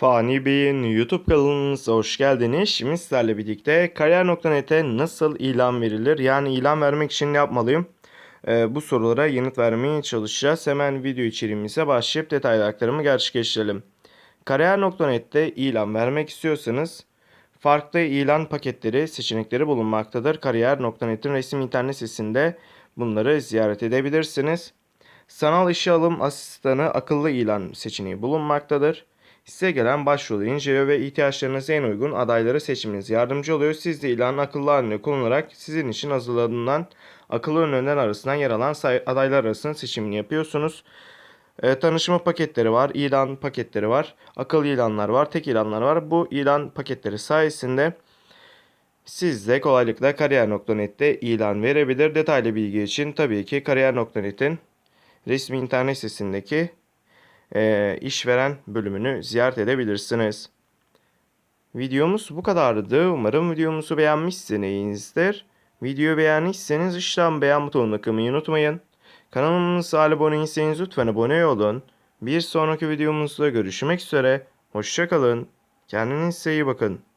Fani Bey'in YouTube kanalınıza hoş geldiniz. Şimdi sizlerle birlikte kariyer.net'e nasıl ilan verilir? Yani ilan vermek için ne yapmalıyım? Ee, bu sorulara yanıt vermeye çalışacağız. Hemen video içeriğimize başlayıp detaylı aktarımı gerçekleştirelim. Kariyer.net'te ilan vermek istiyorsanız farklı ilan paketleri, seçenekleri bulunmaktadır. Kariyer.net'in resmi internet sitesinde bunları ziyaret edebilirsiniz. Sanal işe alım asistanı akıllı ilan seçeneği bulunmaktadır. Size gelen başvuru inceliyor ve ihtiyaçlarınıza en uygun adayları seçmenize yardımcı oluyor. Siz de ilanı akıllı haline kullanarak sizin için hazırlanan akıllı öneriler arasından yer alan adaylar arasında seçimini yapıyorsunuz. E, tanışma paketleri var, ilan paketleri var, akıllı ilanlar var, tek ilanlar var. Bu ilan paketleri sayesinde siz de kolaylıkla kariyer.net'te ilan verebilir. Detaylı bilgi için tabii ki kariyer.net'in resmi internet sitesindeki e, işveren bölümünü ziyaret edebilirsiniz. Videomuz bu kadardı. Umarım videomuzu beğenmişsinizdir. Videoyu beğendiyseniz işlem beğen butonuna kılmayı unutmayın. Kanalımıza abone değilseniz lütfen abone olun. Bir sonraki videomuzda görüşmek üzere. Hoşçakalın. Kendinize iyi bakın.